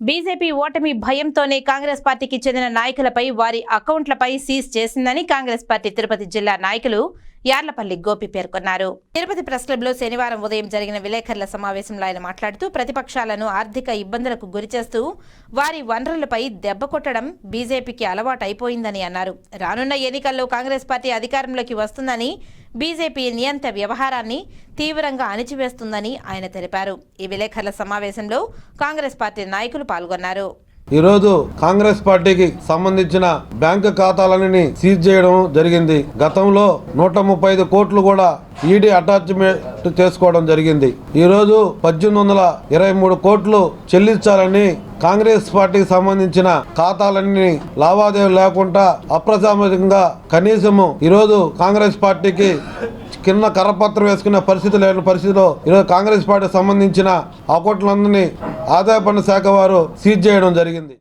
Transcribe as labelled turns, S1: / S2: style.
S1: BJP ఓటమి భయంతోనే కాంగ్రెస్ పార్టీకి చెందిన నాయకులపై వారి అకౌంట్లపై సీజ్ చేసిందని కాంగ్రెస్ పార్టీ తిరుపతి జిల్లా నాయకులు యార్లపల్లి గోపి పేర్కొన్నారు. తిరుపతి ప్రెస్ క్లబ్లో శనివారం ఉదయం జరిగిన విలేకరుల సమావేశంలో ఆయన మాట్లాడుతూ ప్రతిపక్షాలను ఆర్థిక ఇబ్బందులకు గురిచేస్తూ వారి వనరులపై దెబ్బ కొట్టడం బీజేపీకి అలవాటైపోయిందని అన్నారు. రానున్న ఎన్నికల్లో కాంగ్రెస్ పార్టీ అధికారంలోకి వస్తుందని బీజేపీ నియంత వ్యవహారాన్ని తీవ్రంగా అణిచివేస్తుందని ఆయన తెలిపారు. ఈ విలేకరుల సమావేశంలో కాంగ్రెస్ పార్టీ నాయకులు పాల్గొన్నారు.
S2: ఈరోజు కాంగ్రెస్ పార్టీకి సంబంధించిన బ్యాంకు ఖాతాలన్నీ సీజ్ చేయడం జరిగింది. గతంలో నూట ముప్పై ఐదు కోట్లు కూడా ఈడీ అటాచ్మెంట్ చేసుకోవడం జరిగింది. ఈరోజు పద్దెనిమిది వందల ఇరవై మూడు కోట్లు చెల్లించాలని కాంగ్రెస్ పార్టీకి సంబంధించిన ఖాతాలన్నీ లావాదేవీలు లేకుండా అప్రజామికంగా కనీసము ఈరోజు కాంగ్రెస్ పార్టీకి కింద కరపత్రం వేసుకునే పరిస్థితి లేని పరిస్థితిలో ఈరోజు కాంగ్రెస్ పార్టీకి సంబంధించిన అకౌంట్లందరినీ ఆదాయ పన్ను శాఖ వారు సీజ్ చేయడం జరిగింది.